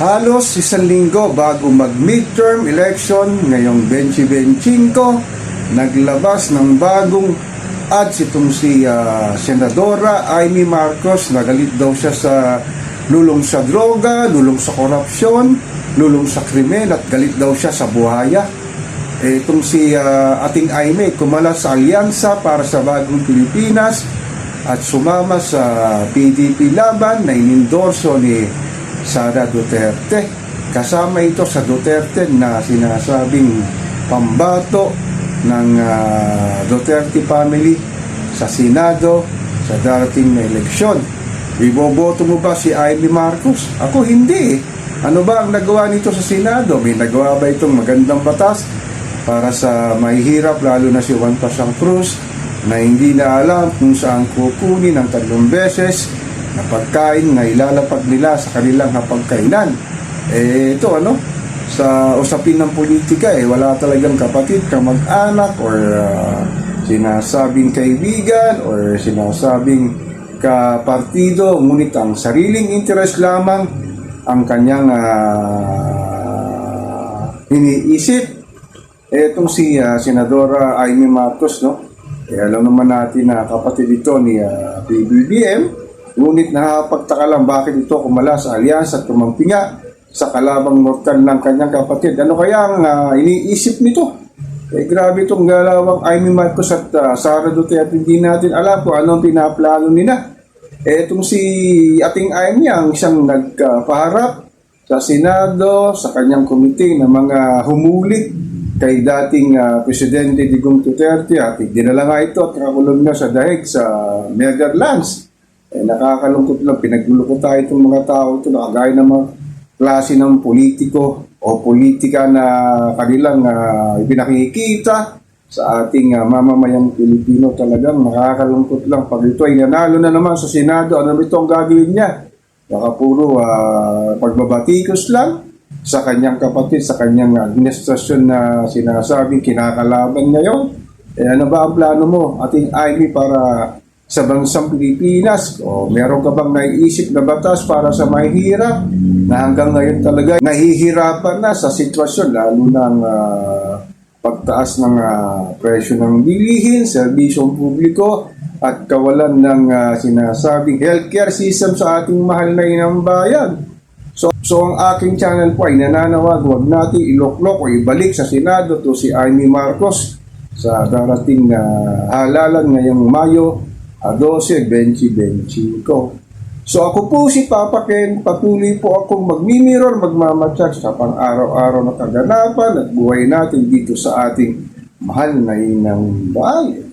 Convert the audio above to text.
Halos isang linggo bago mag-midterm election ngayong 2025, naglabas ng bagong ads itong si ah, Senadora Amy Marcos. Nagalit daw siya sa lulong sa droga, lulong sa korupsyon, lulong sa krimen at galit daw siya sa buhaya. Eh, itong si ah, ating Aime kumalas sa alyansa para sa bagong Pilipinas at sumama sa PDP laban na inendorso ni Sara Duterte. Kasama ito sa Duterte na sinasabing pambato ng ah, Duterte family sa Senado sa darating na eleksyon. Iboboto mo ba si Amy Marcos? Ako hindi eh. Ano ba ang nagawa nito sa Senado? May nagawa ba itong magandang batas para sa mahihirap lalo na si Juan Pasang Cruz na hindi na alam kung saan kukunin ang tatlong beses na pagkain na ilalapag nila sa kanilang hapagkainan. Eh ito ano, sa usapin ng politika eh wala talagang kapatid, kamag-anak or ah, sinasabing kaibigan or sinasabing kapartido ngunit ang sariling interest lamang ang kanyang ah, iniisip Etong si ah, Senadora Amy Marcos, no? Eh, alam naman natin na kapatid ito ni ah, PBBM, ngunit nakapagtaka lang bakit ito kumala sa alyansa at kumampinga sa kalabang mortal ng kanyang kapatid. Ano kaya ang ah, iniisip nito? Eh, grabe itong galawang Amy Marcos at ah, Sara Duterte. Hindi natin alam kung anong pinaplano nila. Eh, itong si ating Amy ang isang nagpaharap sa Senado, sa kanyang komite ng mga humulit kay dating ah, Presidente Digong Duterte at dinala nga ito at nakakulong na sa dahig sa Netherlands. Eh, nakakalungkot lang, pinagulo tayo itong mga tao ito, nakagaya ng mga klase ng politiko o politika na kanilang uh, pinakikita sa ating ah, mamamayang Pilipino talagang nakakalungkot lang. Pag ito ay nanalo na naman sa Senado, ano ito ang gagawin niya? Baka puro ah, pagbabatikos lang sa kanyang kapatid, sa kanyang administrasyon na sinasabing kinakalaban ngayon. Eh, ano ba ang plano mo, ating Ivy, para sa bansang Pilipinas? O meron ka bang naiisip na batas para sa mahihirap na hanggang ngayon talaga nahihirapan na sa sitwasyon, lalo ng ah, pagtaas ng ah, presyo ng bilihin, serbisyong publiko, at kawalan ng ah, sinasabing healthcare system sa ating mahal na inang bayan. So, so ang aking channel po ay nananawag, huwag natin iloklok o ibalik sa Senado to si Amy Marcos sa darating na halalan ngayong Mayo ah, 12, 2025. So ako po si Papa Ken, patuloy po akong magmimirror, magmamatsak sa pang-araw-araw na kaganapan at buhay natin dito sa ating mahal na inang bayan.